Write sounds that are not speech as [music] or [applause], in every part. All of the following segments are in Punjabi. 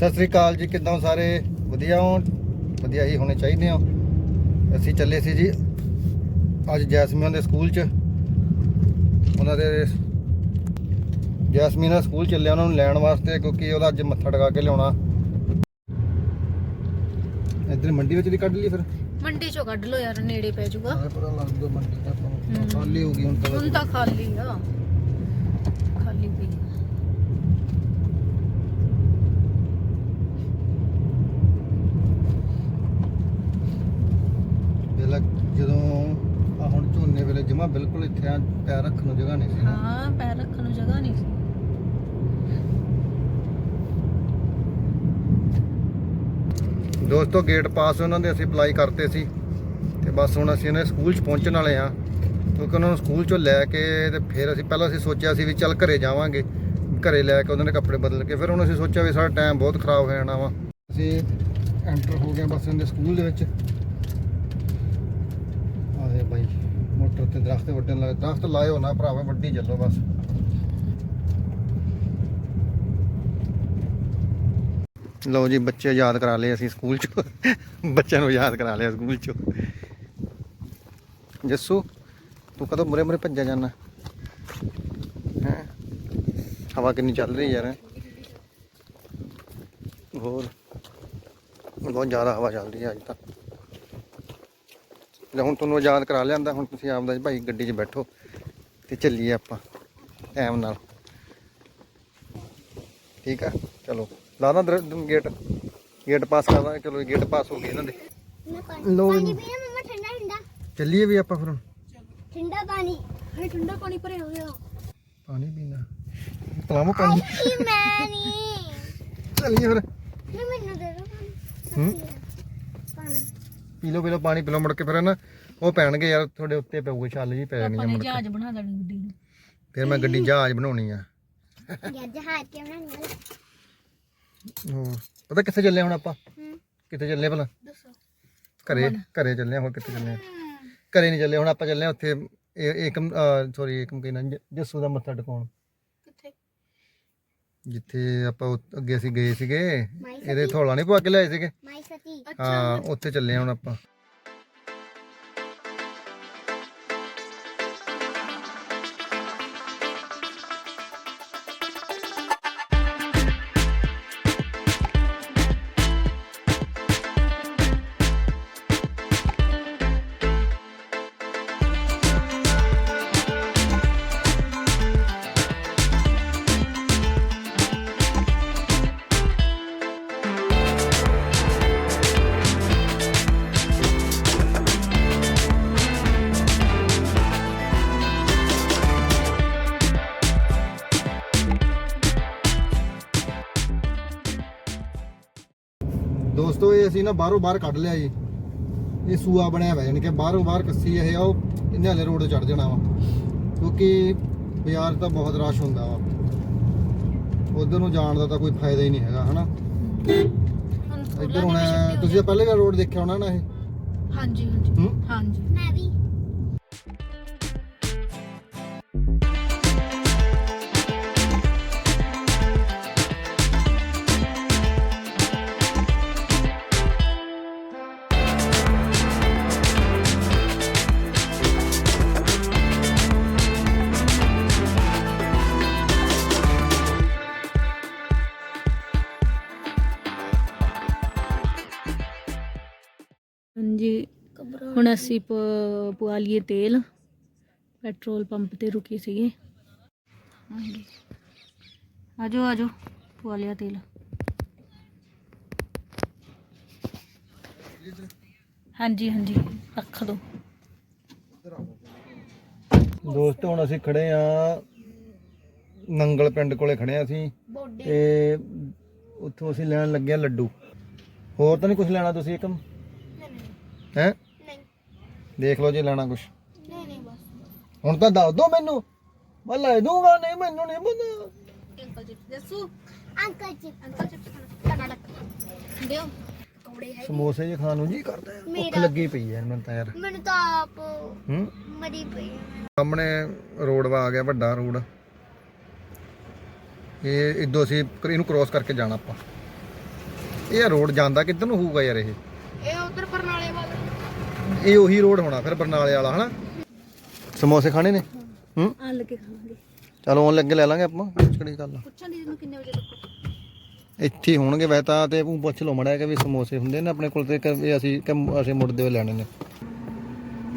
ਸਤਿ ਸ੍ਰੀ ਅਕਾਲ ਜੀ ਕਿੱਦਾਂ ਹੋ ਸਾਰੇ? ਵਧੀਆ ਹੋ? ਵਧੀਆ ਹੀ ਹੋਣੇ ਚਾਹੀਦੇ ਹੋ? ਅਸੀਂ ਚੱਲੇ ਸੀ ਜੀ ਅੱਜ ਜੈਸਮੀਨ ਦੇ ਸਕੂਲ 'ਚ। ਉਹਨਾਂ ਦੇ ਜੈਸਮੀਨ ਦਾ ਸਕੂਲ ਚੱਲਿਆ ਉਹਨਾਂ ਨੂੰ ਲੈਣ ਵਾਸਤੇ ਕਿਉਂਕਿ ਉਹਦਾ ਅੱਜ ਮੱਥਾ ਟਿਕਾ ਕੇ ਲਿਆਉਣਾ। ਇੱਧਰ ਮੰਡੀ ਵਿੱਚ ਦੀ ਕੱਢ ਲਈ ਫਿਰ? ਮੰਡੀ ਚੋਂ ਕੱਢ ਲੋ ਯਾਰ ਨੇੜੇ ਪੈ ਜਾਊਗਾ ਹਾਂ ਪਤਾ ਲੱਗ ਗਿਆ ਮੰਡੀ ਹੂੰ। ਖਾਲੀ ਹੋ ਗਈ ਹੁਣ ਤਾਂ। ਹੁਣ ਤਾਂ ਖਾਲੀ ਆ ਖਾਲੀ ਪਈ ਆ। ਵੇਲਾ ਜਦੋਂ ਆ ਹੁਣ ਝੋਨੇ ਵੇਲੇ ਬਿਲਕੁਲ ਇੱਥੇ ਆ ਪੈਰ ਰੱਖਣ ਨੂੰ ਜਗ੍ਹਾ ਨਹੀਂ ਸੀ। ਨਾ ਹਾਂ ਪੈਰ ਰੱਖਣ ਨੂੰ ਜਗ੍ਹਾ ਨਹੀਂ ਸੀ। ਦੋਸਤੋ ਗੇਟ ਪਾਸ ਉਹਨਾਂ ਦੇ ਅਸੀਂ ਅਪਲਾਈ ਕਰਤੇ ਸੀ। ਤੇ ਬਸ ਹੁਣ ਅਸੀਂ ਇਹਨਾਂ ਦੇ ਸਕੂਲ 'ਚ ਪਹੁੰਚਣ ਵਾਲੇ ਆ ਕਿਉਂਕਿ ਉਹਨਾਂ ਨੂੰ ਸਕੂਲ 'ਚੋਂ ਲੈ ਕੇ ਤੇ ਫਿਰ ਅਸੀਂ ਪਹਿਲਾਂ ਅਸੀਂ ਸੋਚਿਆ ਸੀ ਵੀ ਚੱਲ ਘਰੇ ਜਾਵਾਂਗੇ। ਘਰੇ ਲੈ ਕੇ ਉਹਨਾਂ ਦੇ ਕੱਪੜੇ ਬਦਲ ਕੇ। ਫਿਰ ਹੁਣ ਅਸੀਂ ਸੋਚਿਆ ਵੀ ਸਾਡਾ ਟਾਈਮ ਬਹੁਤ ਖਰਾਬ ਹੋ ਜਾਣਾ ਵਾ। ਅਸੀਂ ਐਂਟਰ ਹੋ ਗਏ ਬਸ ਇਹਨਾਂ ਦੇ ਸਕੂਲ ਦੇ ਵਿੱਚ। ਆਏ ਬਾਈ। ਮੋਟਰ ਤੇ ਦਰਖਤ ਵੱਢਣ ਲੱਗੇ। ਦਰਖਤ ਲਾਇਓ ਨਾ ਭਰਾਵਾ ਵੱਡੀ ਚੱਲੋ ਬਸ। ਲਓ ਜੀ, ਬੱਚੇ ਯਾਦ ਕਰਾ ਲਏ ਅਸੀਂ ਸਕੂਲ ਚ। ਬੱਚਿਆਂ ਨੂੰ ਯਾਦ ਕਰਾ ਲਿਆ ਸਕੂਲ ਚ। ਜੱਸੂ, ਤੂੰ ਕਦੋਂ ਮੁਰੇ ਮੁਰੇ ਭੱਜਿਆ ਜਾਣਾ ਹੈ? ਹਵਾ ਕਿੰਨੀ ਚੱਲ ਰਹੀ ਯਾਰ। ਹੋਰ, ਬਹੁਤ ਜ਼ਿਆਦਾ ਹਵਾ ਚੱਲ ਰਹੀ ਹੈ ਅੱਜ ਤਾਂ। ਹੁਣ ਤੁਹਾਨੂੰ ਯਾਦ ਕਰਾ ਲਿਆਂਦਾ ਹੁਣ ਤੁਸੀਂ ਆਪਦਾ ਭਾਈ ਗੱਡੀ 'ਚ ਬੈਠੋ ਤੇ ਚੱਲੀਏ ਆਪਾਂ ਟਾਈਮ ਨਾਲ। ਠੀਕ ਆ? ਚਲੋ ਲਾ ਦਾਂ ਗੇਟ ਗੇਟ ਪਾਸ ਕਰ ਦਾਂਗੇ ਚਲੋ ਗੇਟ ਪਾਸ ਹੋ ਗਏ ਇਹਨਾਂ ਦੇ। ਠੰਡਾ ਚੱਲੀਏ ਵੀ ਆਪਾਂ ਫਿਰ ਹੁਣ। ਠੰਡਾ ਪਾਣੀ। ਹੇ ਠੰਡਾ ਪਾਣੀ ਭਰਿਆ ਹੋਇਆ। ਪਾਣੀ ਪੀਣਾ। ਪਲਾਮੋ ਪਾਣੀ। ਮੈਂ ਨਹੀਂ ਚੱਲੀਏ ਫਿਰ। ਮੈਨੂੰ ਦੇ ਦੋ ਪਾਣੀ। ਹੂੰ? ਪਾਣੀ। ਪੀ ਲਓ ਪੀ ਲਓ ਪਾਣੀ ਪੀ ਲਓ ਮੁੜ ਕੇ ਫਿਰ ਨਾ ਉਹ ਪੈਣਗੇ ਯਾਰ ਤੁਹਾਡੇ ਉੱਤੇ ਪਊਗੇ ਛੱਲ ਜੀ ਪੈ ਜਾਣੀ ਆ ਆਪਾਂ ਨੇ ਮੁੜ ਕੇ। ਜਹਾਜ਼ ਬਣਾ ਦੇਣੀ ਗੱਡੀ ਨੂੰ। ਫਿਰ ਮੈਂ ਗੱਡੀ ਜਹਾਜ਼ ਬਣਾਉਣੀ ਆ। ਯਾਰ ਜਹਾਜ਼ ਕੇ ਬਣਾਉਣੀ ਹੋਰ ਪਤਾ ਕਿੱਥੇ ਚੱਲੇ ਹੁਣ ਆਪਾਂ? ਹੂੰ। ਕਿੱਥੇ ਚੱਲੇ ਭਲਾ? ਦੱਸੋ। ਘਰੇ ਘਰੇ ਚੱਲੇ ਆ, ਹੋਰ ਕਿੱਥੇ ਚੱਲੇ ਆ? ਘਰੇ ਨਹੀਂ ਚੱਲੇ ਹੁਣ ਆਪਾਂ ਚੱਲੇ ਆ ਉੱਥੇ ਇਹ- ਏਕਮ ਸੌਰੀ ਏਕਮ ਕਹਿੰਦਾ ਜੱਸੂ ਦਾ ਮੱਥਾ ਟਿਕਾਉਣ। ਜਿੱਥੇ ਆਪਾਂ ਅੱਗੇ ਅਸੀਂ ਗਏ ਸੀਗੇ ਇਹਦੇ ਥੋੜਾ ਨਹੀਂ ਪਵਾ ਕੇ ਲਿਆਏ ਸੀਗੇ? ਮਾਈ ਸਤੀ। ਹਾਂ ਉੱਥੇ ਚੱਲੇ ਆ ਹੁਣ ਆਪਾਂ। ਦੋਸਤੋ ਇਹ ਅਸੀਂ ਨਾ ਬਾਹਰੋਂ ਬਾਹਰ ਕੱਢ ਲਿਆ ਜੀ। ਇਹ ਸੂਆ ਬਣਿਆ ਹੋਇਆ ਯਾਨੀ ਕਿ ਬਾਹਰੋਂ ਬਾਹਰ ਕੱਸੀ ਇਹ ਆ ਉਹ ਇਹਨੇ ਹਲੇ ਰੋਡ ਚੜ ਜਾਣਾ ਵਾ। ਕਿਉਂਕਿ ਬਾਜ਼ਾਰ ਤਾਂ ਬਹੁਤ ਰਸ਼ ਹੁੰਦਾ ਵਾ। ਉਧਰ ਨੂੰ ਜਾਣ ਦਾ ਤਾਂ ਕੋਈ ਫਾਇਦਾ ਹੀ ਨਹੀਂ ਹੈਗਾ ਹਨਾ? ਇੱਧਰ ਹੁਣ ਤੁਸੀਂ ਤਾਂ ਪਹਿਲੇ ਵੀ ਰੋਡ ਦੇਖਿਆ ਹੋਣਾ ਨਾ ਇਹ। ਹਾਂਜੀ ਹਾਂਜੀ। ਹਾਂਜੀ। ਹਾਂਜੀ। ਹੁਣ ਅਸੀਂ ਪ- ਪਵਾ ਲਈਏ ਤੇਲ। ਪੈਟਰੋਲ ਪੰਪ ਤੇ ਰੁਕੇ ਸੀਗੇ। ਹਾਂਜੀ ਆਜੋ ਆਜੋ ਪਵਾ ਲਿਆ ਤੇਲ। ਹਾਂਜੀ ਹਾਂਜੀ ਰੱਖ ਦੋ। ਦੋਸਤੋ ਹੁਣ ਅਸੀਂ ਖੜੇ ਆ। ਨੰਗਲ ਪਿੰਡ ਕੋਲੇ ਖੜੇ ਆ ਅਸੀਂ। ਤੇ ਉੱਥੋਂ ਅਸੀਂ ਲੈਣ ਲੱਗੇ ਆ ਲੱਡੂ। ਹੋਰ ਤਾਂ ਨਹੀਂ ਕੁਝ ਲੈਣਾ ਤੁਸੀਂ ਇੱਕਮ ਹੈ? ਨਹੀਂ। ਦੇਖ ਲਓ ਜੇ ਲੈਣਾ ਕੁਝ ਨਹੀਂ ਨਹੀਂ ਬਸ। ਹੁਣ ਤਾਂ ਦੱਸ ਦੋ ਮੈਨੂੰ। ਮੈਂ ਲੈ ਦੂੰਗਾ ਨਹੀਂ ਮੈਨੂੰ ਨਹੀਂ ਪਤਾ। ਅੰਕਲ ਜੀ ਦੱਸੋ। ਅੰਕਲ ਜੀ ਅੰਕਲ ਜੀ ਟਕਾ ਦਿਓ। ਕੌੜੇ ਹੈ ਸਮੋਸੇ ਜੇ ਖਾਣ ਨੂੰ ਜੀ ਕਰਦਾ ਹੈ। ਭੁੱਖ ਮੇਰਾ- ਲੱਗੀ ਪਈ ਐ ਮੈਨੂੰ ਤਾਂ ਯਾਰ। ਮੈਨੂੰ ਤਾਂ ਆਪ ਹੂੰ? ਮਰੀ ਪਈ ਹੈ ਸਾਹਮਣੇ ਰੋਡ ਵਾ ਆ ਗਿਆ ਵੱਡਾ ਰੋਡ। ਇਹ ਇਦੋਂ ਅਸੀਂ ਇਹਨੂੰ ਕ੍ਰੋਸ ਕਰਕੇ ਜਾਣਾ ਆਪਾਂ। ਇਹ ਰੋਡ ਜਾਂਦਾ ਕਿੱਧਰ ਨੂੰ ਹੋਊਗਾ ਯਾਰ ਇਹ? ਇਹ ਉਧਰ ਇਹ ਉਹੀ ਰੋਡ ਹੋਣਾ ਫਿਰ ਬਰਨਾਲੇ ਵਾਲਾ ਹਨਾ? ਸਮੋਸੇ ਖਾਣੇ ਨੇ? ਹੂੰ? ਆ ਲੱਗੇ ਖਾਵਾਂਗੇ। ਚਲੋ ਆਉਣ ਲੱਗੇ ਲੈ ਲਾਂਗੇ ਆਪਾਂ ਕਿਹੜੀ ਗੱਲ ਆ। ਪੁੱਛਾਂ ਦੀਦੀ ਨੂੰ ਕਿੰਨੇ ਵਜੇ ਤੱਕ ਇੱਥੇ ਹੀ ਹੋਣਗੇ ਵੈ ਤਾਂ ਤੇ ਉਹ ਪੁੱਛ ਲਓ ਮੜਾ ਕਿ ਵੀ ਸਮੋਸੇ ਹੁੰਦੇ ਨੇ ਆਪਣੇ ਕੋਲ ਤੇ ਕਿ ਵੀ ਅਸੀਂ ਕਿ ਅਸੀਂ ਮੁੜਦੇ ਹੋਏ ਲੈਣੇ ਨੇ।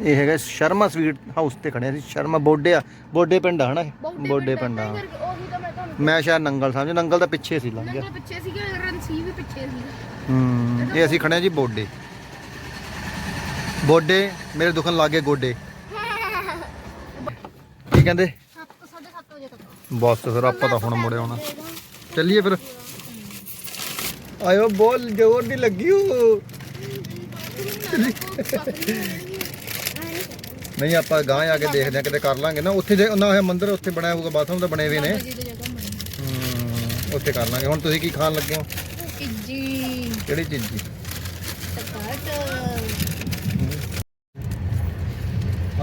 ਇਹ ਹੈਗਾ ਸ਼ਰਮਾ ਸਵੀਟ ਹਾਊਸ ਤੇ ਖੜੇ ਸੀ ਸ਼ਰਮਾ ਬੋਡੇ ਆ ਬੋਡੇ ਪਿੰਡ ਆ ਹਨਾ? ਬੋਡੇ ਪਿੰਡ ਆ ਉਹੀ ਤਾਂ ਮੈਂ ਤੁਹਾਨੂੰ ਮੈਂ ਸ਼ਾਇਦ ਨੰਗਲ ਸਮਝ ਨੰਗਲ ਦਾ ਪਿੱਛੇ ਸੀ ਲੰਘ ਗਿਆ। ਨੰਗਲ ਪਿੱਛੇ ਸੀਗਾ ਵੀ ਪਿੱਛੇ ਸੀਗਾ। ਹੂੰ ਇਹ ਅਸੀਂ ਖੜੇ ਆ ਜੀ ਬੋਡੇ। ਬੋਡੇ ਮੇਰੇ ਦੁਖਣ ਲੱਗੇ ਗੋਡੇ। ਕੀ ਕਹਿੰਦੇ? 7:30 ਵਜੇ ਤੱਕ ਬਸ ਫਿਰ ਆਪਾਂ ਤਾਂ ਹੁਣ ਮੁੜੇ ਆਉਣਾ। ਚੱਲੀਏ ਫਿਰ। ਆਇਓ ਬੋਲ ਜ਼ੋਰ ਦੀ ਲੱਗੀ ਹੋ ਨਹੀਂ ਆਪਾਂ ਗਾਂ ਆ ਕੇ ਦੇਖਦੇ ਆ ਕਿਤੇ ਕਰ ਲਾਂਗੇ ਨਾ। ਉੱਥੇ ਜੇ ਉਹਨਾਂ ਹੋਇਆ ਮੰਦਿਰ ਉੱਥੇ ਬਣਾਇਆ ਹੋਊਗਾ ਬਾਥਰੂਮ ਤਾਂ ਬਣੇ ਹੋਏ ਨੇ। ਹੂੰ ਉੱਥੇ ਕਰ ਲਾਂਗੇ। ਹੁਣ ਤੁਸੀਂ ਕੀ ਖਾਣ ਲੱਗੇ ਹੋ? ਜੀ ਕਿਹੜੀ ਚੀਜ਼? ਦੀ ਟਕਾਟ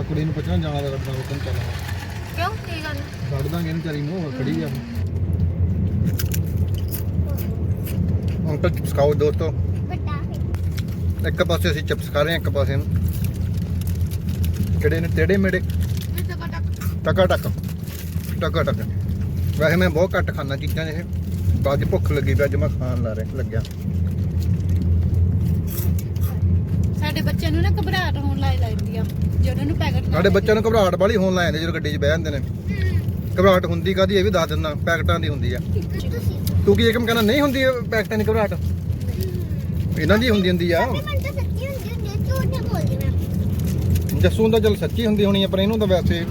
ਆ ਕੁੜੀ ਨੂੰ ਪੁੱਛਣਾ ਜਾਣਾ ਦਾ ਰੱਬਾ ਹੁਕਮ ਚੱਲਣਾ ਕਿਉਂ? ਕੀ ਗੱਲ? ਕੱਢ ਦਾਂਗੇ ਇਹਨੂੰ ਚਾਰੀ ਨੂੰ ਹੋਰ ਖੜੀ ਆ। ਅੰਕਲ ਚਿਪਸ ਖਾਓ ਦੋਸਤੋ। ਵੱਡਾ ਇੱਕ ਪਾਸੇ ਅਸੀਂ ਚਿਪਸ ਖਾ ਰਹੇ ਹਾਂ ਇੱਕ ਪਾਸੇ ਨੂੰ ਕਿਹੜੇ ਨੇ? ਟੇੜੇ ਮੇੜੇ? ਇਹ ਟਕਾ ਟਕ। ਟਕਾ ਟਕ। ਵੈਸੇ ਮੈਂ ਬਹੁਤ ਘੱਟ ਖਾਣਾ ਚੀਜ਼ਾਂ ਇਹ। ਬਾਅਦ 'ਚ ਭੁੱਖ ਲੱਗੀ ਤੇ ਅੱਜ ਮੈਂ ਖਾਣ ਲਾ ਰਿਹਾ ਲੱਗਿਆ। ਸਾਡੇ ਬੱਚਿਆਂ ਨੂੰ ਨਾ ਘਬਰਾਹਟ ਹੋਣ ਲੱਗ ਜਾਂਦੀ ਆ ਜੇ ਉਹਨਾਂ ਨੂੰ ਪੈਕਟ ਸਾਡੇ ਬੱਚਿਆਂ ਨੂੰ ਘਬਰਾਹਟ ਵਾਲੀ ਹੋਣ ਲੱਗ ਜਾਂਦੀ ਜਦੋਂ ਗੱਡੀ 'ਚ ਬਹਿ ਜਾਂਦੇ ਨੇ। ਘਬਰਾਹਟ ਹੁੰਦੀ ਕਾਦੀ ਇਹ ਵੀ ਦੱਸ ਦਿੰਦਾ ਪੈਕਟਾਂ ਦੀ ਹੁੰਦੀ ਆ। ਤੂੰ ਕੀ ਇੱਕਮ ਕਹਿੰਦਾ ਨਹੀਂ ਹੁੰਦੀ ਪੈਕਟਾਂ ਦੀ ਘਬਰਾਹਟ? ਇਹਨਾਂ ਦੀ ਹੁੰਦੀ ਹੁੰਦੀ ਆ। ਮੈਂ ਤਾਂ ਸੱਚੀ ਹੁੰਦੀ ਹੁੰਦੀ ਝੂਠ ਨਹੀਂ ਬੋਲਦੀ ਮੈਂ। ਜੱਸੂ ਦਾ ਚੱਲ ਸੱਚੀ ਹੁੰਦੀ ਹੋਣੀ ਆ ਪਰ ਇਹਨੂੰ ਤਾਂ ਵੈਸੇ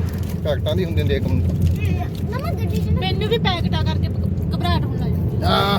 ਪੈਕਟਾਂ ਦੀ ਹੁੰਦੀ ਹੁੰਦੀ ਇੱਕ ਨੂੰ ਮਮਾ ਗੱਡੀ 'ਚ ਨਾ ਮੈਨੂੰ ਵੀ ਪੈਕਟਾ ਕਰਕੇ ਘਬਰਾਹਟ ਹੋਣ ਲੱਗ ਜਾਂਦੀ ਆਹ।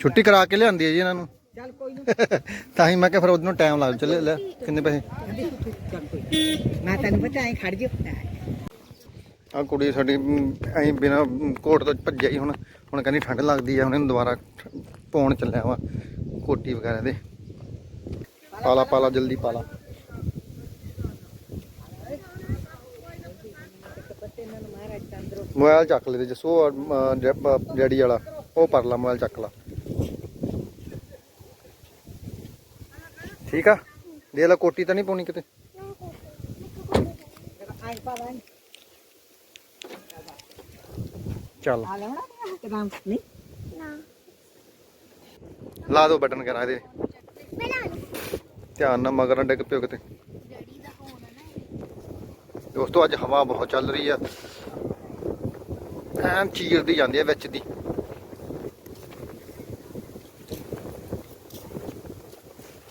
ਛੁੱਟੀ ਕਰਾ ਕੇ ਲਿਆਂਦੀ ਹੈ ਜੀ ਇਹਨਾਂ ਨੂੰ। ਚੱਲ ਕੋਈ [laughs] ਤਾਂ ਹੀ ਮੈਂ ਕਿਹਾ ਫਿਰ ਉਹਨੂੰ ਟਾਈਮ ਲੱਗ ਚੱਲੇ ਲੈ ਕਿੰਨੇ ਪੈਸੇ? ਮੈਂ ਤੈਨੂੰ ਖੜ ਆ ਕੁੜੀ ਸਾਡੀ ਐਂ ਬਿਨਾ ਕੋਟ ਤੋਂ ਭੱਜਿਆ ਹੀ ਹੁਣ। ਹੁਣ ਕਹਿੰਦੀ ਠੰਡ ਲੱਗਦੀ ਆ ਹੁਣ ਇਹਨੂੰ ਦੁਬਾਰਾ ਪਾਉਣ ਚੱਲਿਆ ਵਾ ਕੋਟੀ ਵਗੈਰਾ ਦੇ। ਪਾਲਾ ਪਾਲਾ ਜਲਦੀ ਪਾਲਾ। ਮੋਬਾਈਲ ਚੱਕ ਲੈ ਤੇ ਜਸੋ ਡੈਡੀ ਵਾਲਾ ਉਹ ਪਰ ਲਾ ਮੋਬਾਈਲ ਚੱਕ ਲਾ। ਠੀਕ ਆ? ਦੇ ਲਾ, ਕੋਟੀ ਤਾਂ ਨਹੀਂ ਪਾਉਣੀ ਕਿਤੇ। ਚੱਲ। ਲਾ ਦੋ ਬਟਨ ਕਰਾ ਦੇ ਧਿਆਨ ਨਾਲ ਮਗਰ ਨਾ ਡਿੱਗ ਪਿਓ ਕਿਤੇ। ਦੋਸਤੋ, ਅੱਜ ਹਵਾ ਬਹੁਤ ਚੱਲ ਰਹੀ ਆ। ਐਨ ਚੀਰਦੀ ਜਾਂਦੀ ਆ ਵਿੱਚ ਦੀ।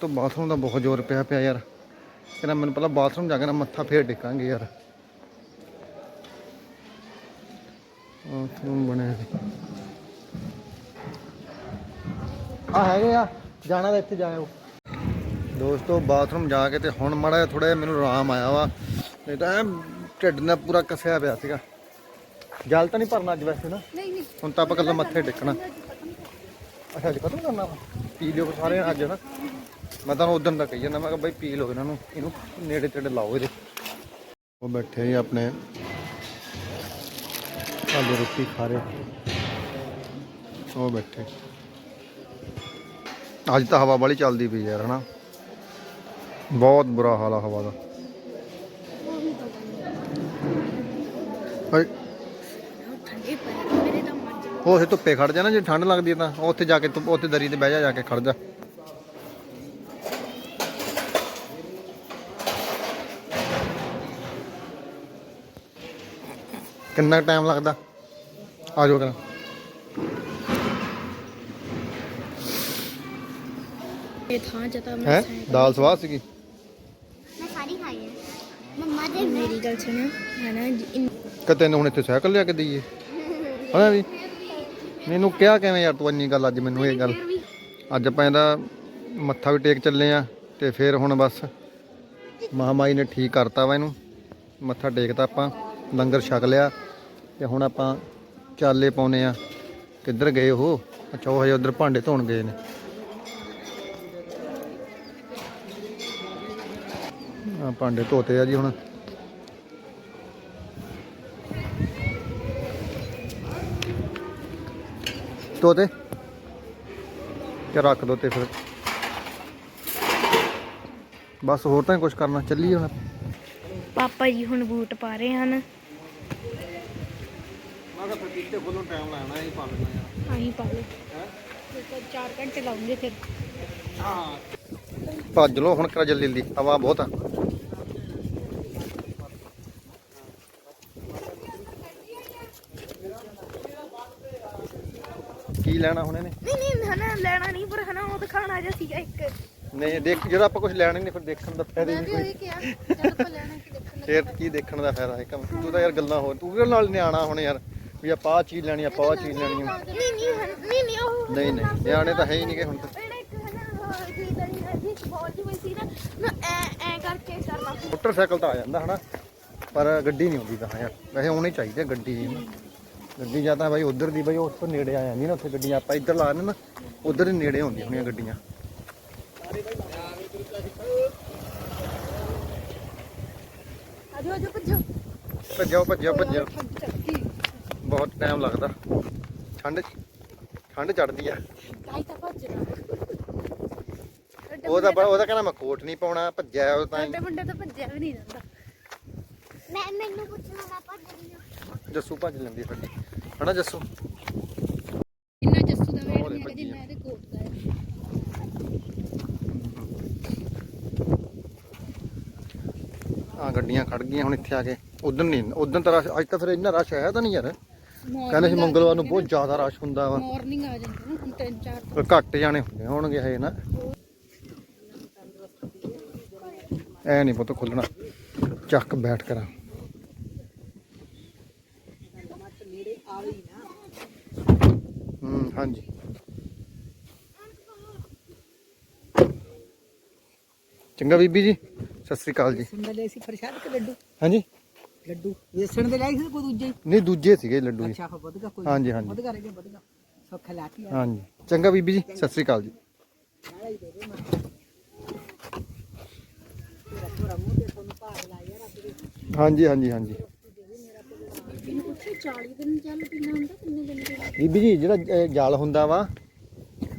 ਤੋ ਬਾਥਰੂਮ ਦਾ ਬਹੁਤ ਜ਼ੋਰ ਪਿਆ ਪਿਆ ਯਾਰ। ਕਹਿੰਦਾ ਮੈਨੂੰ ਪਹਿਲਾਂ ਬਾਥਰੂਮ ਜਾ ਕੇ ਨਾ ਮੱਥਾ ਫੇਰ ਟੇਕਾਂਗੇ ਯਾਰ। ਬਾਥਰੂਮ ਬਣਿਆ ਆ ਹੈਗੇ ਆ ਜਾਣਾ ਤਾਂ ਇੱਥੇ ਜਾਇਓ। ਦੋਸਤੋ ਬਾਥਰੂਮ ਜਾ ਕੇ ਤੇ ਹੁਣ ਮਾੜਾ ਥੋੜਾ ਜਿਹਾ ਮੈਨੂੰ ਆਰਾਮ ਆਇਆ ਵਾ। ਨਹੀਂ ਤਾਂ ਢਿੱਡ ਨਾਲ ਪੂਰਾ ਕੱਸਿਆ ਪਿਆ ਸੀਗਾ। ਜਲ ਤਾਂ ਨਹੀਂ ਭਰਨਾ ਅੱਜ ਵੈਸੇ ਨਾ? ਨਹੀਂ ਨਹੀਂ। ਹੁਣ ਤਾਂ ਆਪਾਂ ਕੱਲਾ ਮੱਥੇ ਟੇਕਣਾ। ਅੱਛਾ ਅੱਜ ਖਤਮ ਕਰਨਾ ਪੀ ਲਿਓ ਸਾਰੇ ਅੱਜ ਨਾ। ਮੈਂ ਤਾਂ ਉਦੋਂ ਦਾ ਕਹੀ ਜਾਂਦਾ ਮੈਂ ਕਿਹਾ ਬਈ ਪੀ ਲਓ ਇਹਨਾਂ ਨੂੰ ਇਹਨੂੰ ਨੇੜੇ ਤੇੜੇ ਲਾਓ ਇਹਦੇ। ਉਹ ਬੈਠੇ ਹੀ ਆਪਣੇ ਆਲੂ ਰੋਟੀ ਖਾ ਰਹੇ। ਉਹ ਬੈਠੇ। ਅੱਜ ਤਾਂ ਹਵਾ ਵਾਲੀ ਚੱਲਦੀ ਪਈ ਯਾਰ ਹਨਾ? ਬਹੁਤ ਬੁਰਾ ਹਾਲ ਆ ਹਵਾ ਦਾ। ਹਾਏ ਠੰਡੇ ਪੈ ਮੇਰੇ ਤਾਂ ਮਰ ਜਾ ਉਹ ਉੱਥੇ ਧੁੱਪੇ ਖੜ ਜਾ ਨਾ ਜੇ ਠੰਡ ਲੱਗਦੀ ਹੈ ਤਾਂ ਉੱਥੇ ਜਾ ਕੇ ਉੱਥੇ ਦਰੀ ਤੇ ਬਹਿ ਜਾ ਜਾ ਕੇ ਖੜ ਜਾ। ਕਿੰਨਾ ਟਾਈਮ ਲੱਗਦਾ? ਆ ਜਾਓ ਕਰਾਂ ਇਹ ਥਾਂ ਚ ਤਾਂ ਹੈ? ਦਾਲ ਸਵਾਦ ਸੀਗੀ? ਮੈਂ ਸਾਰੀ ਖਾਈ ਹੈ। ਮੰਮਾ ਦੇ ਮੇਰੀ ਗੱਲ ਸੁਣਿਓ ਹੈ ਨਾ ਜੀ, ਇਨ- ਕਿ ਤੈਨੂੰ ਹੁਣ ਇੱਥੇ ਸਾਈਕਲ ਲਿਆ ਕੇ ਦਈਏ? ਹਨਾ ਵੀ ਮੈਨੂੰ ਕਿਹਾ ਕਿਵੇਂ ਯਾਰ ਤੂੰ ਇੰਨੀ ਗੱਲ ਅੱਜ ਮੈਨੂੰ ਇਹ ਗੱਲ? ਅੱਜ ਆਪਾਂ ਇਹਦਾ ਮੱਥਾ ਵੀ ਟੇਕ ਚੱਲੇ ਆ ਤੇ ਫਿਰ ਹੁਣ ਬਸ ਮਹਾਮਾਈ ਨੇ ਠੀਕ ਕਰਤਾ ਵਾ ਇਹਨੂੰ। ਮੱਥਾ ਟੇਕਤਾ ਆਪਾਂ ਲੰਗਰ ਛਕ ਲਿਆ। ਤੇ ਹੁਣ ਆਪਾਂ ਚਾਲੇ ਪਾਉਨੇ ਆ। ਕਿੱਧਰ ਗਏ ਉਹ? ਅੱਛਾ, ਉਹ ਹਜੇ ਉਧਰ ਭਾਂਡੇ ਧੋਣ ਗਏ ਨੇ। ਆ ਭਾਂਡੇ ਧੋਤੇ ਆ ਜੀ ਹੁਣ। ਧੋਤੇ? ਕਿ ਰੱਖ ਦੋ ਤੇ ਫਿਰ। ਬਸ ਹੋਰ ਤਾਂ ਕੁਝ ਕਰਨਾ, ਚੱਲੀਏ ਹੁਣ। ਪਾਪਾ ਜੀ ਹੁਣ ਬੂਟ ਪਾ ਰਹੇ ਹਨ। ਫਿਰ ਕਿੱਥੇ ਖੋਲਣ ਟਾਈਮ ਲਾਣਾ ਇਹ ਪਾ ਲੈਣਾ ਯਾਰ ਆਹੀਂ ਪਾ ਲਓ। 4 ਘੰਟੇ ਲਾਉਂਗੇ ਫਿਰ। ਭੱਜ ਲੋ ਹੁਣ ਕਰਾ ਜਲਦੀ ਜਲਦੀ ਹਵਾ ਬਹੁਤ ਆ। ਕੀ ਲੈਣਾ ਹੁਣ ਇਹਨੇ? ਨਹੀਂ ਨਹੀਂ ਹਨਾ ਲੈਣਾ ਨਹੀਂ ਪਰ ਹਨਾ ਉਹ ਦਿਖਾਣਾ ਜਿਹਾ ਸੀਗਾ ਇੱਕ। ਨਹੀਂ ਦੇਖ ਜਦੋਂ ਆਪਾਂ ਕੁਝ ਲੈਣਾ ਹੀ ਨਹੀਂ ਫਿਰ ਦੇਖਣ ਦਾ ਫਾਇਦਾ ਹੀ ਨਹੀਂ ਕੋਈ ਕਿਹਾ ਜਦ ਆਪਾਂ ਲੈਣਾ ਕਿ ਦੇਖਣ ਫੇਰ ਕੀ ਦੇਖਣ ਦਾ ਫਾਇਦਾ ਹੈ? ਕੰਮ ਤੂੰ ਤਾਂ ਯਾਰ ਗੱਲਾਂ ਹੋਰ ਤੂੰ ਨਾਲ ਨਿਆਣਾ ਹੁਣ ਯਾਰ। ਵੀ ਆਪਾਂ ਆਹ ਚੀਜ਼ ਲੈਣੀ ਆਪਾਂ ਆਹ ਚੀਜ਼ ਲੈਣੀ ਆ। ਨਹੀਂ ਨਹੀਂ ਨਹੀਂ ਨਹੀਂ ਉਹ ਨਹੀਂ ਨਹੀਂ ਨਿਆਣੇ ਤਾਂ ਹੈ ਹੀ ਨਹੀਂਗੇ ਹੁਣ ਤਾਂ। ਜਿਹੜਾ ਇੱਕ ਉਹ ਹੈ ਜੀ ਬਾਲ ਜੀ ਹੋਈ ਸੀ ਨਾ ਨਾ ਐ ਐ ਕਰਕੇ ਕਰਨਾ। ਮੋਟਰਸਾਈਕਲ ਤਾਂ ਆ ਜਾਂਦਾ ਹਨਾ ਪਰ ਗੱਡੀ ਨਹੀਂ ਆਉਂਦੀ ਤਾਂ ਯਾਰ ਵੈਸੇ ਹੋਣੀ ਚਾਹੀਦੀ ਹੈ ਗੱਡੀ। ਗੱਡੀ ਜਾਂ ਤਾਂ ਬਾਈ ਉਧਰ ਦੀ ਬਾਈ ਉਸ ਤੋਂ ਨੇੜੇ ਆ ਜਾਂਦੀ ਨਾ ਉੱਥੇ ਗੱਡੀਆਂ ਆਪਾਂ ਇੱਧਰ ਲਾ ਨਾ ਉਧਰ ਦੇ ਨੇੜੇ ਹੁੰਦੀਆਂ ਹੋਣੀਆਂ ਗੱਡੀਆਂ। ਆਜੋ ਆਜੋ ਭੱਜੋ। ਭੱਜੋ ਭੱਜੋ ਭੱਜੋ। ਬਹੁਤ ਟਾਈਮ ਲੱਗਦਾ। ਠੰਡ ਠੰਡ ਚੜਦੀ ਆ। ਤਾਂ ਭੱਜਣਾ ਤਾਂ ਉਹਦਾ ਕਹਿੰਦਾ ਮੈਂ ਕੋਟ ਨਹੀਂ ਪਾਉਣਾ ਭੱਜਿਆ ਉਹ ਤਾਂ ਹੀ। ਛੋਟੇ ਮੁੰਡੇ ਤਾਂ ਭੱਜਿਆ ਵੀ ਨਹੀਂ ਜਾਂਦਾ। ਮੈਂ ਮੈਨੂੰ ਪੁੱਛਣਾ ਮੈਂ ਭੱਜ ਰਹੀ ਹਾਂ। ਜੱਸੂ ਭੱਜ ਲੈਂਦੀ ਸਾਡੀ। ਹਨਾ ਜੱਸੂ? ਇੰਨਾ ਜੱਸੂ ਦਾ ਵੇਟ ਨਹੀਂ ਭੱਜੀ ਜਿੰਨਾ ਇਹਦੇ ਕੋਟ ਦਾ ਹੈ। ਆ ਗੱਡੀਆਂ ਖੜ ਗਈਆਂ ਹੁਣ ਇੱਥੇ ਆ ਕੇ। ਉਦੋਂ ਨਹੀਂ ਉਦੋਂ ਤਾਂ ਰਸ਼ ਅੱਜ ਤਾਂ ਫਿਰ ਇੰਨਾ ਰਸ਼ ਹੈ ਤਾਂ ਨਹੀਂ ਯਾਰ। ਕਹਿੰਦੇ ਸੀ ਮੰਗਲਵਾਰ ਨੂੰ ਬਹੁਤ ਜ਼ਿਆਦਾ ਰਸ਼ ਹੁੰਦਾ ਵਾ। ਮਾਰਨਿੰਗ ਆ ਜਾਂਦਾ ਨਾ ਹੁਣ ਤਿੰਨ ਚਾਰ ਪਰ ਘੱਟ ਜਾਣੇ ਹੁੰਦੇ ਹੋਣਗੇ ਹੈ ਨਾ। ਐ ਨਹੀਂ ਪੁੱਤ ਖੁੱਲਣਾ। ਚੱਕ ਬੈਠ ਕਰਾਂ। ਹੂੰ ਹਾਂਜੀ। ਚੰਗਾ ਬੀਬੀ ਜੀ ਸਤਿ ਸ੍ਰੀ ਅਕਾਲ ਜੀ। ਸੁਣ ਲੈ ਸੀ ਪ੍ਰਸ਼ਾਦ ਕਿ ਲੱਡੂ? ਹਾਂਜੀ। ਲੱਡੂ। ਵੇਸਣ ਦੇ ਲਈ ਸੀ ਕੋਈ ਦੂਜੇ? ਨਹੀਂ ਦੂਜੇ ਸੀਗੇ ਲੱਡੂ ਜੀ। ਅੱਛਾ ਹੋ ਵਧਗਾ ਕੋਈ ਹਾਂਜੀ, ਹਾਂਜੀ। ਵਧਗਾ ਰਹੇ ਵਧਗਾ ਸਭ ਖਿਲਾਤੀ ਆ। ਹਾਂਜੀ। ਚੰਗਾ ਬੀਬੀ ਜੀ ਸਤਿ ਸ੍ਰੀ ਅਕਾਲ ਜੀ। ਥੋੜਾ ਮੂੰਹ ਤੇ ਤੁਹਾਨੂੰ ਭਾਗ ਲਾ ਯਾਰ ਆਪਣੇ ਹਾਂਜੀ ਹਾਂਜੀ ਹਾਂਜੀ। ਉੱਥੇ 40 ਦਿਨ ਚੱਲ ਕਿੰਨਾ ਹੁੰਦਾ ਕਿੰਨੇ ਦਿਨ ਦੇ ਬੀਬੀ ਜੀ ਜਿਹੜਾ ਅਹ, ਜਾਲ ਹੁੰਦਾ ਵਾ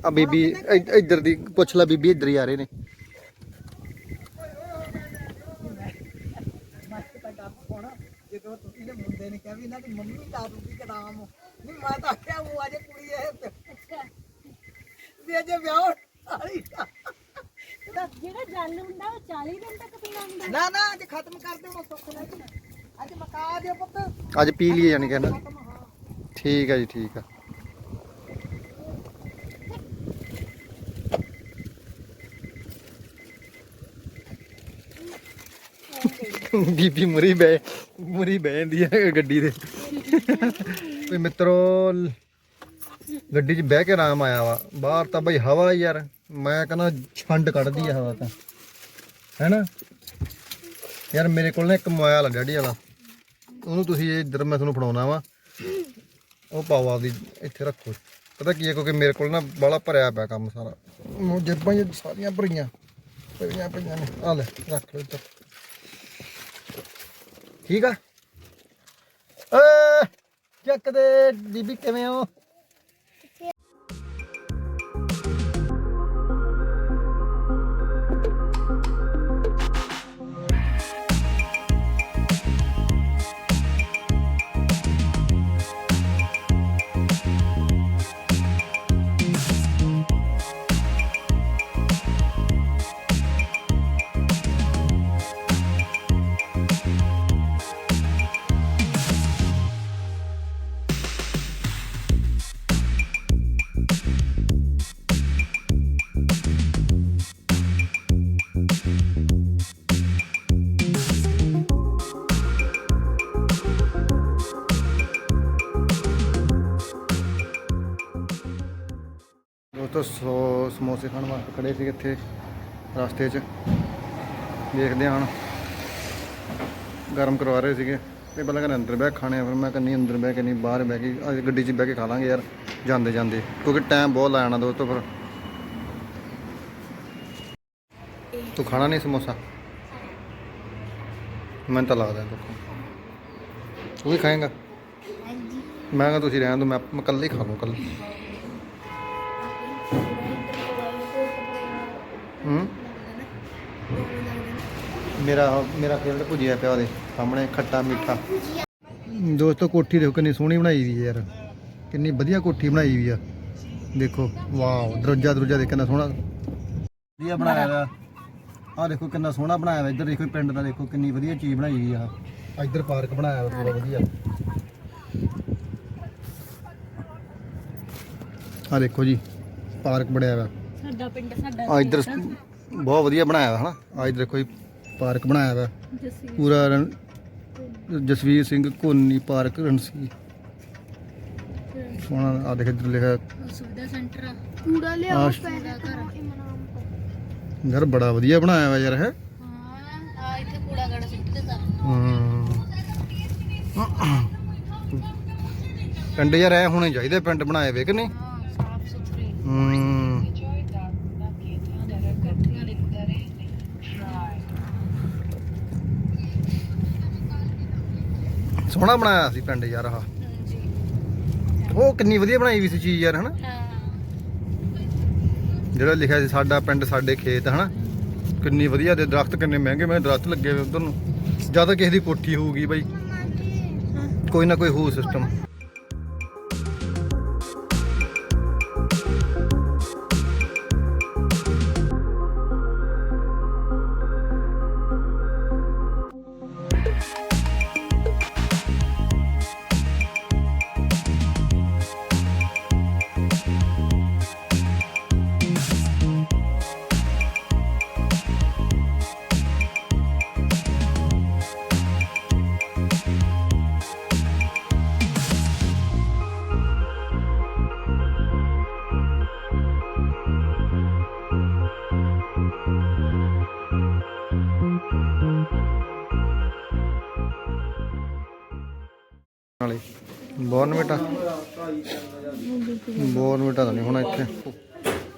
ਆ ਬੀਬੀ ਇ- ਇੱਧਰ ਦੀ ਪੁੱਛ ਲੈ ਬੀਬੀ ਇੱਧਰ ਹੀ ਆ ਰਹੇ ਨੇ ਮਸਤ ਤਾਂ ਗੱਲ ਸੁਣ ਜਦੋਂ ਤੁਸੀਂ ਨੇ ਮੁੰਡੇ ਨੇ ਕਿਹਾ ਵੀ ਇਹਨਾਂ ਦੀ ਮੰਮੀ ਦਾਦੂ ਦੀ ਕਨਾਮ ਨਹੀਂ ਮੈਂ ਤਾਂ ਆਖਿਆ ਉਹ ਅਜੇ ਕੁੜੀ ਇਹ ਵੀ ਅਜੇ ਵਿਆਹ ਵਾਲੀ। ਜਿਹੜਾ ਜਲ ਹੁੰਦਾ ਉਹ 40 ਦਿਨ ਤੱਕ ਪੀਣਾ ਹੁੰਦਾ। ਨਾ ਨਾ ਅੱਜ ਖਤਮ ਕਰ ਦਿਓ ਸੁੱਖ ਨਾਲ ਜੀ ਅੱਜ ਮਕਾ ਦਿਓ ਪੁੱਤ। ਅੱਜ ਪੀ ਲਈਏ ਜਾਨੀ ਕਹਿੰਦਾ ਠੀਕ ਹੈ ਜੀ ਠੀਕ ਆ। ਬੀਬੀ ਮੁਰੀ ਬੈ। ਬਹਿ ਜਾਂਦੀ ਹੈ ਗੱਡੀ ਦੇ ਵੀ ਮਿੱਤਰੋ, ਗੱਡੀ 'ਚ ਬਹਿ ਕੇ ਆਰਾਮ ਆਇਆ ਵਾ। ਬਾਹਰ ਤਾਂ ਬਈ ਹਵਾ ਯਾਰ। ਮੈਂ ਕਹਿੰਦਾ ਛੰਡ ਕੱਢਦੀ ਆ ਹਵਾ ਤਾਂ। ਹੈਨਾ? ਯਾਰ ਮੇਰੇ ਕੋਲ ਨਾ ਇੱਕ ਮੋਬਾਈਲ ਆ ਡੈਡੀ ਵਾਲਾ। ਉਹਨੂੰ ਤੁਸੀਂ ਇੱਧਰ ਮੈਂ ਤੁਹਾਨੂੰ ਫੜਾਉਣਾ ਵਾ। ਉਹ ਪਾਓ ਆਪਦੀ, ਇੱਥੇ ਰੱਖੋ। ਪਤਾ ਕੀ ਹੈ ਕਿਉਂਕਿ ਮੇਰੇ ਕੋਲ ਨਾ ਬਾਲਾ ਭਰਿਆ ਪਿਆ ਕੰਮ ਸਾਰਾ। ਉਹ ਜੇਬਾਂ ਹੀ ਸਾਰੀਆਂ ਭਰੀਆਂ। ਪਈਆਂ ਪਈਆਂ ਨੇ। ਆ ਲੈ, ਰੱਖ ਲਓ ਇੱਧਰ। ਠੀਕ ਆ? ਏ ਚੱਕ ਦੇ ਬੀਬੀ ਕਿਵੇਂ ਹੋ? ਸੋ ਸਮੋਸੇ ਖਾਣ ਵਾਸਤੇ ਖੜੇ ਸੀ ਇੱਥੇ ਰਸਤੇ 'ਚ। ਦੇਖਦੇ ਹਾਂ ਹੁਣ। ਗਰਮ ਕਰਵਾ ਰਹੇ ਸੀਗੇ। ਤੇ ਪਹਿਲਾਂ ਕਹਿੰਦੇ ਅੰਦਰ ਬਹਿ ਖਾਣੇ ਆ ਫਿਰ ਮੈਂ ਕਹਿੰਨੀ ਅੰਦਰ ਬਹਿ ਕੇ ਨਹੀਂ ਬਾਹਰ ਬਹਿ ਕੇ ਅੱਜ ਗੱਡੀ 'ਚ ਬਹਿ ਕੇ ਖਾ ਲਾਂਗੇ ਯਾਰ ਜਾਂਦੇ ਜਾਂਦੇ। ਕਿਉਂਕਿ ਟਾਈਮ ਬਹੁਤ ਲਾ ਜਾਣਾ ਦੋਸਤੋ ਫਿਰ। ਤੂੰ ਖਾਣਾ ਨਹੀਂ ਸਮੋਸਾ? ਮੈਨੂੰ ਤਾਂ ਲੱਗਦਾ ਤੂੰ ਤੂੰ ਵੀ ਖਾਏਗਾ? ਮੈਂ ਕਹਿੰਦਾ ਤੁਸੀਂ ਰਹਿਣ ਦਿਓ ਮੈਂ ਇਕੱਲੇ ਹੀ ਖਾ ਲੂੰ ਇਕੱਲੇ। ਹੂੰ? ਮੇਰਾ ਮੇਰਾ ਫੇਵਰਟ ਭੁਜੀਆ ਪਿਆ ਉਹਦੇ ਸਾਹਮਣੇ, ਖੱਟਾ ਮਿੱਠਾ। ਦੋਸਤੋ, ਕੋਠੀ ਦੇਖੋ ਕਿੰਨੀ ਸੋਹਣੀ ਬਣਾਈ ਵੀ ਯਾਰ। ਕਿੰਨੀ ਵਧੀਆ ਕੋਠੀ ਬਣਾਈ ਵੀ ਆ। ਦੇਖੋ, ਵਾਓ, ਦਰਵਾਜ਼ਾ ਦਰਵਾਜ਼ਾ ਦੇਖ ਕਿੰਨਾ ਸੋਹਣਾ। ਵਧੀਆ ਬਣਾਇਆ ਹੋਇਆ। ਆ ਦੇਖੋ ਕਿੰਨਾ ਸੋਹਣਾ ਬਣਾਇਆ ਹੋਇਆ। ਇੱਧਰ ਦੇਖੋ ਪਿੰਡ ਦਾ ਦੇਖੋ ਕਿੰਨੀ ਵਧੀਆ ਚੀਜ਼ ਬਣਾਈ ਹੋਈ ਆ। ਇੱਧਰ ਪਾਰਕ ਬਣਾਇਆ ਹੋਇਆ ਪੂਰਾ ਵਧੀਆ। ਆ ਦੇਖੋ ਜੀ, ਪਾਰਕ ਬਣਿਆ ਹੋਇਆ। ਸਾਡਾ ਪਿੰਡ ਸਾਡਾ ਆ ਇੱਧਰ ਬਹੁਤ ਵਧੀਆ ਬਣਾਇਆ ਹੋਇਆ ਹਨਾ। ਆ ਇੱਧਰ ਦੇਖੋ ਜੀ ਪਾਰਕ ਬਣਾਇਆ ਜੱਸੀ ਪੂਰਾ ਰਣ- ਜਸਵੀਰ ਸਿੰਘ ਕੋਨੀ ਪਾਰਕ ਰਣਸੀ। ਸੋਹਣਾ ਆ ਦੇਖ ਇੱਧਰ ਲਿਖਿਆ। ਸੁਵਿਧਾ ਸੈਂਟਰ ਆ। ਕੂੜਾ ਲਿਆਓ ਆਸ਼- ਪੈਸੇ ਕਰੋ ਇਮਨਾਮ ਤੋਂ। ਯਾਰ ਬੜਾ ਵਧੀਆ ਬਣਾਇਆ ਹੋਇਆ ਯਾਰ ਹੈ ਹਾਂ ਆ ਇੱਥੇ ਕੂੜਾ ਗੜਾ ਸਿੱਟਦੇ ਸਾਰਾ ਪਿੰਡ ਯਾਰ ਐ ਹੋਣੇ ਚਾਹੀਦੇ ਪਿੰਡ ਬਣਾਏ ਵੇ ਕਿ ਨਹੀਂ ਹਾਂ ਸਾਫ਼ ਸੁਥਰੇ ਹੂੰ ਇਕੱਠੀਆਂ ਲਿਖਦਾ ਰਹੇ ਸੋਹਣਾ ਬਣਾਇਆ ਸੀ ਪਿੰਡ ਯਾਰ ਆਹ। ਉਹ ਕਿੰਨੀ ਵਧੀਆ ਬਣਾਈ ਵੀ ਸੀ ਚੀਜ਼ ਯਾਰ, ਹਨਾ? ਜਿਹੜਾ ਲਿਖਿਆ ਸੀ ਸਾਡਾ ਪਿੰਡ, ਸਾਡੇ ਖੇਤ, ਹਨਾ? ਕਿੰਨੀ ਵਧੀਆ ਦੇ ਦਰਖਤ ਕਿੰਨੇ ਮਹਿੰਗੇ ਮਹਿੰਗੇ ਦਰਖਤ ਲੱਗੇ ਹੋਏ ਉਧਰ ਨੂੰ। ਜ਼ਿਆਦਾ ਕਿਸੇ ਦੀ ਕੋਠੀ ਹੋਊਗੀ ਬਾਈ, ਕੋਈ ਨਾ ਕੋਈ ਹੋਊ ਸਿਸਟਮ ਬੋਰਨਵਿਟਾ ਬੋਰਨਵਿਟਾ ਤਾਂ ਨਹੀਂ ਹੋਣਾ ਇੱਥੇ।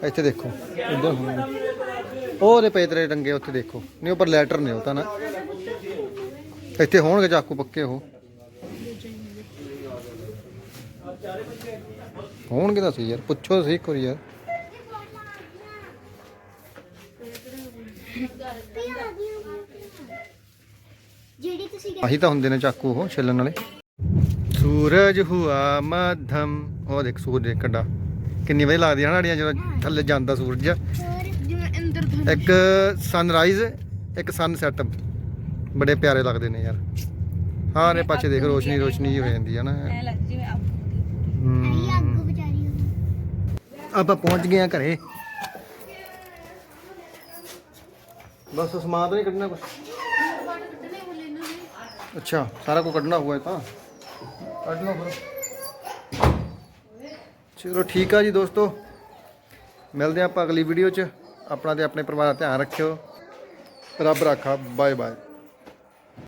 ਇੱਥੇ ਦੇਖੋ ਇੱਧਰ ਹੋਣਾ। ਉਹ ਉਹਦੇ ਪਏ ਤੇਰੇ ਰੰਗੇ ਉੱਥੇ ਦੇਖੋ। ਨਹੀਂ ਉੱਪਰ ਲੈਟਰ ਨੇ ਉਹ ਤਾਂ ਨਾ। ਇੱਥੇ ਹੋਣਗੇ ਚਾਕੂ ਪੱਕੇ ਉਹ। ਹੋਣਗੇ ਤਾਂ ਸਹੀ ਯਾਰ ਪੁੱਛੋ ਸਹੀ ਇੱਕ ਵਾਰੀ ਯਾਰ। ਜਿਹੜੀ ਤੁਸੀਂ ਆਹੀ ਤਾਂ ਹੁੰਦੇ ਨੇ ਚਾਕੂ ਉਹ ਛਿੱਲਣ ਵਾਲੇ। ਸੂਰਜ ਹੁਆ ਮਧਮ। ਉਹ ਦੇਖ ਸੂਰਜ ਕੱਡਾ ਕਿੰਨੀ ਵਧੀਆ ਲੱਗਦੀ ਹੈ ਨਾ ਅੜੀਆਂ ਜਦੋਂ ਥੱਲੇ ਜਾਂਦਾ ਸੂਰਜ। ਹੋਰ ਇੱਕ ਸਨਰਾਈਜ਼ ਇੱਕ ਸਨਸੈਟ ਬੜੇ ਪਿਆਰੇ ਲੱਗਦੇ ਨੇ ਯਾਰ। ਹਾਂ ਨੇ ਪਾਛੇ ਦੇਖ ਰੋਸ਼ਨੀ ਰੋਸ਼ਨੀ ਹੋ ਜਾਂਦੀ ਹੈ। ਨਾ ਆਪਾਂ ਪਹੁੰਚ ਗਏ ਆ ਘਰੇ। ਬਸ ਸਮਾਨ ਤਾਂ ਨਹੀਂ ਕੱਢਣਾ ਕੁਛ? ਅੱਛਾ ਸਾਰਾ ਕੁਝ ਕੱਢਣਾ ਹੋਊਗਾ ਇਹ ਤਾਂ। ਕੱਢ ਲਓ ਫਿਰ। ਚਲੋ ਠੀਕ ਆ ਜੀ ਦੋਸਤੋ। ਮਿਲਦੇ ਆ ਆਪਾਂ ਅਗਲੀ ਵੀਡੀਓ 'ਚ। ਆਪਣਾ ਤੇ ਆਪਣੇ ਪਰਿਵਾਰ ਦਾ ਧਿਆਨ ਰੱਖਿਓ। ਰੱਬ ਰਾਖਾ। Bye bye